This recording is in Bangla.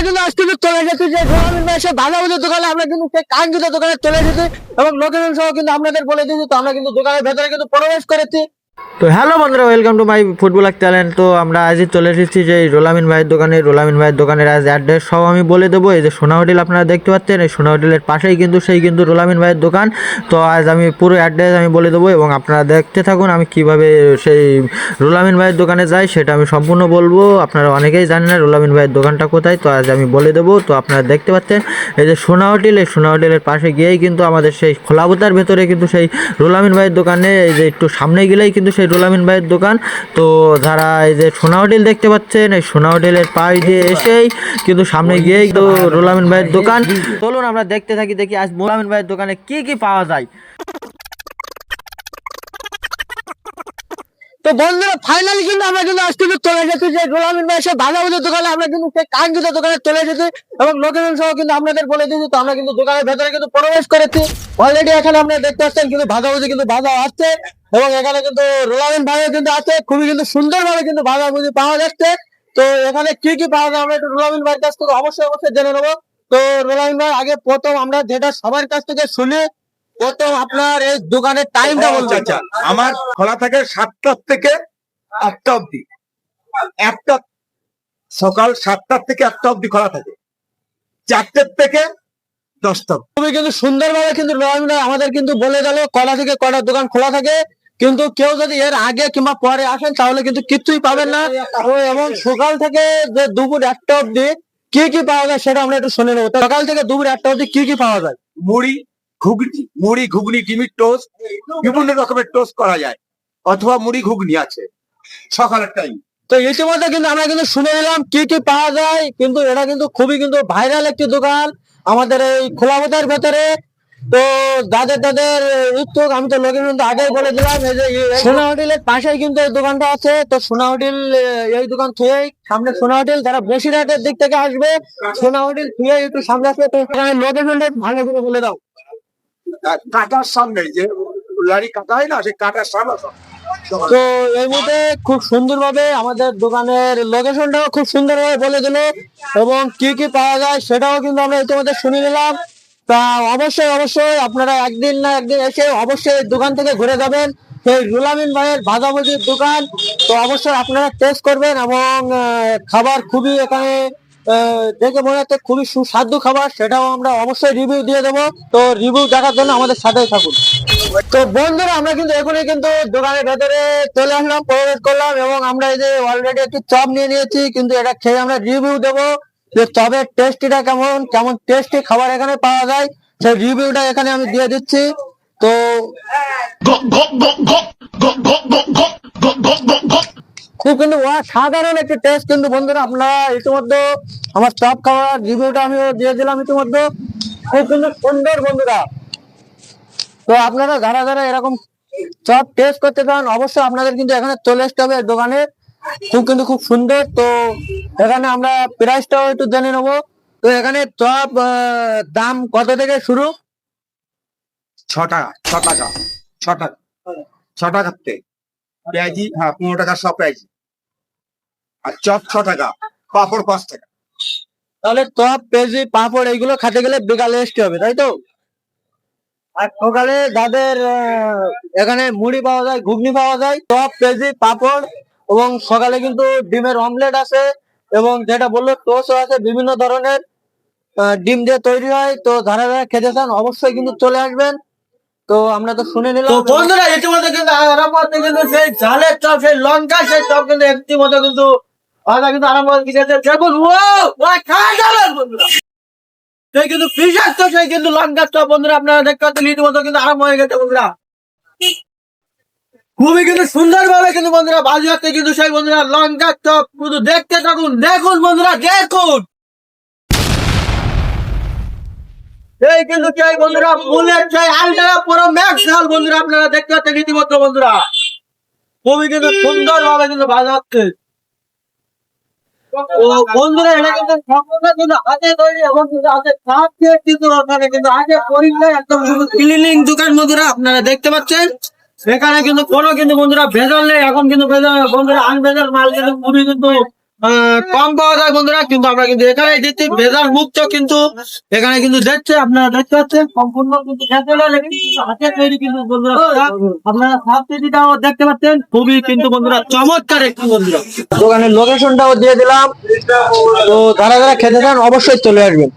আমরা কিন্তু আজকে চলে এসেছি যে গোলামীর মাসে বাজাবাজার দোকানে, আমরা কিন্তু সেই কাঙ্ক্ষিত দোকানে চলে এসেছি এবং লোকেশন সহ কিন্তু আপনাদের বলে দিয়েছি। তো আমরা কিন্তু দোকানের ভেতরে কিন্তু প্রবেশ করেছি। তো হ্যালো বন্ধুরা welcome to my football talent তো আমরা আজই চলে এসেছি যে রোলামিন ভাইয়ের দোকানে। রোলামিন ভাইয়ের দোকানের আজ অ্যাড্রেস সব আমি বলে দেবো। এই যে সোনা হোটেল আপনারা দেখতে পাচ্ছেন, এই সোনা হোটেলের পাশেই কিন্তু সেই কিন্তু রোলামিন ভাইয়ের দোকান। তো আজ আমি পুরো অ্যাড্রেস আমি বলে দেবো এবং আপনারা দেখতে থাকুন আমি কীভাবে সেই রোলামিন ভাইয়ের দোকানে যাই, সেটা আমি সম্পূর্ণ বলব। আপনারা অনেকেই জানেন না রোলামিন ভাইয়ের দোকানটা কোথায়, তো আজ আমি বলে দেবো। তো আপনারা দেখতে পাচ্ছেন, এই যে সোনা হোটেল, এই সোনা হোটেলের পাশে গিয়েই কিন্তু আমাদের সেই খোলাবতার ভেতরে কিন্তু সেই রোলামিন ভাইয়ের দোকানে, এই যে একটু সামনে গেলেই কিন্তু সেই রোলামিন ভাইয়ের দোকান। তো যারা এই যে সোনা হোটেল দেখতে পাচ্ছেন, এই সোনা হোটেলের পাশ দিয়ে এসেই কিন্তু সামনে গিয়েই তো রোলামিন ভাইয়ের দোকান। চলুন আমরা দেখতে থাকি, দেখি আজ রোলামিন ভাইয়ের দোকানে কি কি পাওয়া যায়। তো বন্ধুরা ফাইনালি কিন্তু আমরা কিন্তু আজকে চলে এসেছি যে গোলামীর মাসে বাজাবাজার দোকানে। আমরা কিন্তু সেই কাঙ্ক্ষিত দোকানে চলে এসেছি এবং লোকেশন সহ কিন্তু আপনাদের বলে দিয়েছি। তো আমরা কিন্তু দোকানের ভেতরে কিন্তু প্রবেশ করেছি। অলরেডি এখানে আপনারা দেখতে পাচ্ছেন কিন্তু ভাজাভুজি কিন্তু ভাজা আসছে এবং এখানে কিন্তু রোলামিন ভাইও কিন্তু আছে। খুবই কিন্তু সুন্দরভাবে কিন্তু ভাজাভুজি পাওয়া যাচ্ছে। তো এখানে কি কি পাওয়া যায় আমরা একটু রোলামিন ভাইয়ের কাছ থেকে অবশ্যই অবশ্যই জেনে নেব। তো রোলামিন ভাই, আগে প্রথম আমরা যেটা সবার কাছ থেকে শুনি প্রথম আপনার এই দোকানের টাইমটা বলতে আচ্ছা আমার খোলা থাকে সাতটার থেকে আটটা অবধি। একটা সকাল সাতটার থেকে একটা অবধি খোলা থাকে। চারটের থেকে দশটা। খুবই কিন্তু সুন্দরভাবে কিন্তু আমাদের কিন্তু বলে গেল কটা থেকে কটা দোকান খোলা থাকে। কিন্তু কেউ যদি এর আগে কিংবা পরে আসেন তাহলে কিন্তু কিছুই পাবেন না। এবং সকাল থেকে যে দুপুর একটা অবধি কি কি পাওয়া যায় সেটা আমরা একটু শুনে নেব। সকাল থেকে দুপুর একটা অবধি কি কি পাওয়া যায়? মুড়ি ঘুগনি, মুড়ি, ঘুগনি ডিমির টোস্ট? বিভিন্ন রকমের টোস্ট করা যায়। অথবা মুড়ি, ঘুগনি আছে। সকালের টাইম তো ইতিমধ্যে কিন্তু আমরা কিন্তু শুনে নিলাম কি কি পাওয়া যায়, কিন্তু এটা কিন্তু খুবই কিন্তু ভাইরাল একটি দোকান আমাদের এই খোলাপতার ভেতরে। তো যাদের যাদের ইচ্ছুক আমি তো লোকের কিন্তু আগেই বলে দিলাম, এই যে সোনা হোটেলের পাশেই কিন্তু এই দোকানটা আছে। তো সোনা হোটেল, এই দোকান থুয়েই সামনে সোনা হোটেল, যারা বসিরহাটের দিক থেকে আসবে, সোনা হোটেল থুয়ে একটু সামনে আসবে। তো লোকেশনটা ভালো করে বলে দাও। কাটার সামনে যে লারি কাটা হয় না, সেই কাটার সামনে তো এই মুহূর্তে খুব সুন্দরভাবে আমাদের দোকানের লোকেশনটাও খুব সুন্দরভাবে বলে দিল এবং কি কি পাওয়া যায় সেটাও কিন্তু আমরা ইতিমধ্যে শুনে নিলাম। তা অবশ্যই অবশ্যই আপনারা একদিন না একদিন এসে অবশ্যই দোকান থেকে ঘুরে যাবেন। সেই রুলামিন ভাইয়ের ভাজাভুজির দোকান। তো অবশ্যই আপনারা টেস্ট করবেন এবং খাবার খুবই এখানে দেখে মনে হচ্ছে খুবই সুস্বাদু খাবার, সেটাও আমরা অবশ্যই রিভিউ দিয়ে দেবো। তো রিভিউ দেখার জন্য আমাদের সাথেই থাকুন। তো বন্ধুরা, আমরা কিন্তু এখনই কিন্তু দোকানের ভেতরে চলে আসলাম, প্রবেশ করলাম এবং আমরা এই যে অলরেডি একটু চপ নিয়ে নিয়েছি, কিন্তু এটা খেয়ে আমরা রিভিউ দেবো। যে চপের টেস্টিটা কেমন কেমন টেস্টি খাবার এখানে পাওয়া যায়, সেই রিভিউটা এখানে আমি দিয়ে দিচ্ছি। তো খুব কিন্তু সাধারণ একটি টেস্ট কিন্তু বন্ধুরা আপনারা ইতিমধ্যে আমার চপ খাওয়ার রিভিউটা আমি দিয়ে দিলাম ইতিমধ্যে। খুব কিন্তু সুন্দর বন্ধুরা। তো আপনারা যারা যারা এরকম চপ টেস্ট করতে চান, অবশ্যই আপনাদের কিন্তু এখানে চলে আসতে হবে দোকানে। খুব কিন্তু খুব সুন্দর। তো এখানে আমরা প্রাইসটাও একটু জেনে নেব। তো এখানে চপ দাম কত থেকে শুরু? ছ টাকা ছ টাকা ছ টাকা, ছ থেকে। পেঁয়াজি হ্যাঁ পনেরো টাকা সব পেঁয়াজি। আর চপ ছ টাকা পাঁপড় পাঁচ টাকা। তাহলে চপ পেঁয়াজি পাঁপড় এইগুলো খেতে গেলে বিকালে আসতে হবে তাই তো? আর সকালে যাদের আহ, এখানে মুড়ি পাওয়া যায় ঘুগনি পাওয়া যায় চপ পেঁয়াজি পাঁপড় এবং সকালে কিন্তু ডিমের অমলেট আছে এবং যেটা বলল টোস্ট আছে বিভিন্ন ধরনের আহ, ডিম দিয়ে তৈরি হয় তো যারা যারা খেতে চান অবশ্যই কিন্তু চলে আসবেন। তো আমরা তো শুনে নিলাম। বন্ধুরা ইতিমধ্যে কিন্তু আরম্ভ কিন্তু সেই ঝালের চপ সেই লঙ্কা সেই চপ কিন্তু একটি ইতিমধ্যে কিন্তু ভাজা কিন্তু যাবেন বন্ধুরা সেই কিন্তু বিশেষ তো সেই কিন্তু লঙ্কার চপ, বন্ধুরা, আপনারা দেখতে পাচ্ছেন ইতিমধ্যে কিন্তু আরম্ভ হয়ে গেছে বন্ধুরা। খুবই কিন্তু সুন্দর ভাবে কিন্তু বন্ধুরা বাজি হচ্ছে কিন্তু সেই বন্ধুরা লঙ্কার চপ শুধু দেখতে থাকুন, দেখুন বন্ধুরা, দেখুন। এই কিন্তু চাই বন্ধুরা, ফুলের চাই আলট্রা পুরো ম্যাক্স ঝাল বন্ধুরা, আপনারা দেখতে পাচ্ছেন ইতিমধ্যে বন্ধুরা। খুবই কিন্তু সুন্দর ভাবে কিন্তু বাজা হচ্ছে বন্ধুরা কিন্তু কিন্তু এবং কিন্তু আগে একদম দোকান আপনারা দেখতে পাচ্ছেন? সেখানে কিন্তু কোনো কিন্তু বন্ধুরা ভেজাল নেই, এখন কিন্তু বন্ধুরা আনভেজাল মাল কিন্তু খুবই কিন্তু কম পাওয়া যায় বন্ধুরা, কিন্তু আমরা কিন্তু এখানে দিচ্ছি ভেজাল মুক্ত কিন্তু এখানে কিন্তু দেখছে, আপনারা দেখতে পাচ্ছেন, সম্পূর্ণ কিন্তু হলে তৈরি কিন্তু দেখতে পাচ্ছেন, খুবই কিন্তু বন্ধুরা চমৎকার একটি বন্ধুরা। দোকানের লোকেশনটাও দিয়ে দিলাম। তো যারা যারা খেতে চান, অবশ্যই চলে আসবেন।